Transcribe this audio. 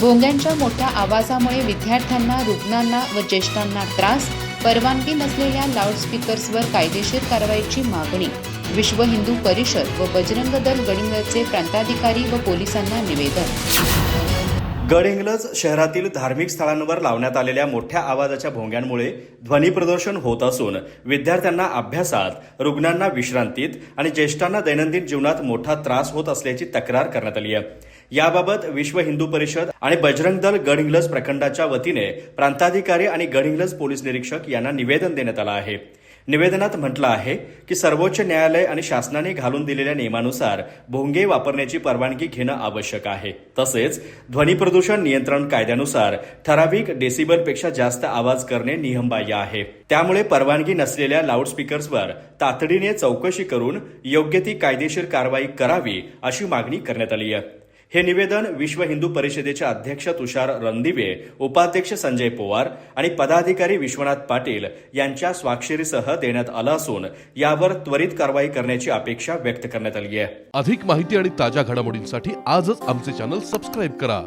भोंग्यांच्या मोठ्या आवाजामुळे विद्यार्थ्यांना रुग्णांना व ज्येष्ठांना त्रास परवानगी नसलेल्या लाऊडस्पीकर्सवर कायदेशीर कारवाईची मागणी. विश्व हिंदू परिषद व बजरंग दल गडिंगलचे प्रांताधिकारी व पोलिसांना निवेदन. गडहिंग्लज शहरातील धार्मिक स्थळांवर लावण्यात आलेल्या मोठ्या आवाजाच्या भोंग्यांमुळे ध्वनी प्रदूषण होत असून विद्यार्थ्यांना अभ्यासात रुग्णांना विश्रांतीत आणि ज्येष्ठांना दैनंदिन जीवनात मोठा त्रास होत असल्याची तक्रार करण्यात आली आहे. याबाबत विश्व हिंदू परिषद आणि बजरंग दल गडहिंग्लज प्रखंडाच्या वतीने प्रांताधिकारी आणि गडहिंग्लज पोलीस निरीक्षक यांना निवेदन देण्यात आलं आहे. निवेदनात म्हटलं आहे की सर्वोच्च न्यायालय आणि शासनाने घालून दिलेल्या नियमानुसार भोंगे वापरण्याची परवानगी घेणं आवश्यक आहे. तसेच ध्वनी प्रदूषण नियंत्रण कायद्यानुसार ठराविक डेसिबलपेक्षा जास्त आवाज करणे नियमबाह्य आहे. त्यामुळे परवानगी नसलेल्या लाऊडस्पीकर्सवर तातडीने चौकशी करून योग्य ती कायदेशीर कारवाई करावी अशी मागणी करण्यात आली आहे. हे निवेदन विश्व हिंदू परिषदेचे अध्यक्ष तुषार रणदिवे उपाध्यक्ष संजय पवार आणि पदाधिकारी विश्वनाथ पाटील यांच्या स्वाक्षरीसह देण्यात आलं असून यावर त्वरित कारवाई करण्याची अपेक्षा व्यक्त करण्यात आली आहे. अधिक माहिती आणि ताज्या घडामोडींसाठी आजच आमचे चॅनल सबस्क्राईब करा.